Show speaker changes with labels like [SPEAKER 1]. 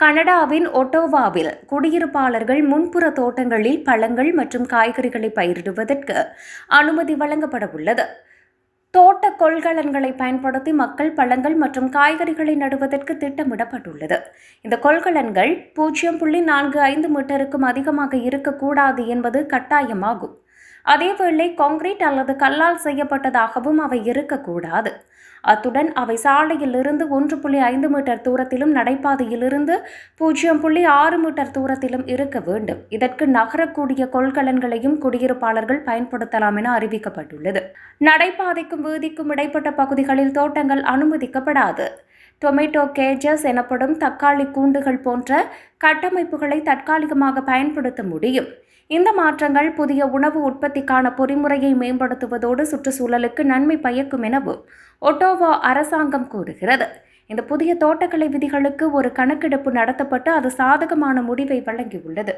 [SPEAKER 1] கனடாவின் ஒட்டோவாவில் குடியிருப்பாளர்கள் முன்புற தோட்டங்களில் பழங்கள் மற்றும் காய்கறிகளை பயிரிடுவதற்கு அனுமதி வழங்கப்பட உள்ளது தோட்ட கொள்கலன்களை பயன்படுத்தி மக்கள் பழங்கள் மற்றும் காய்கறிகளை நடுவதற்கு திட்டமிடப்பட்டுள்ளது. இந்த கொள்கலன்கள் பூஜ்ஜியம் புள்ளி நான்கு ஐந்து மீட்டருக்கும் அதிகமாக இருக்கக்கூடாது என்பது கட்டாயமாகும். அதேவேளை கான்கிரீட் அல்லது கல்லால் செய்யப்பட்டதாகவும் அவை இருக்கக்கூடாது. அத்துடன் அவை சாலையிலிருந்து ஒன்று புள்ளி ஐந்து மீட்டர் தூரத்திலும் நடைபாதையிலிருந்து பூஜ்ஜியம் புள்ளி ஆறு மீட்டர் தூரத்திலும் இருக்க வேண்டும். இதற்கு நகரக்கூடிய கொள்கலன்களையும் குடியிருப்பாளர்கள் பயன்படுத்தலாம் என அறிவிக்கப்பட்டுள்ளது. நடைபாதைக்கும் வீதிக்கும் இடைப்பட்ட பகுதிகளில் தோட்டங்கள் அனுமதிக்கப்படாது. டொமேட்டோ கேஜஸ் எனப்படும் தக்காளி கூண்டுகள் போன்ற கட்டமைப்புகளை தற்காலிகமாக பயன்படுத்த முடியும். இந்த மாற்றங்கள் புதிய உணவு உற்பத்தி உற்பத்திக்கான பொறிமுறையை மேம்படுத்துவதோடு சுற்றுச்சூழலுக்கு நன்மை பயக்கும் எனவும் ஒட்டோவா அரசாங்கம் கூறுகிறது. இந்த புதிய தோட்டக்கலை விதிகளுக்கு ஒரு கணக்கெடுப்பு நடத்தப்பட்டு அது சாதகமான முடிவை வழங்கியுள்ளது.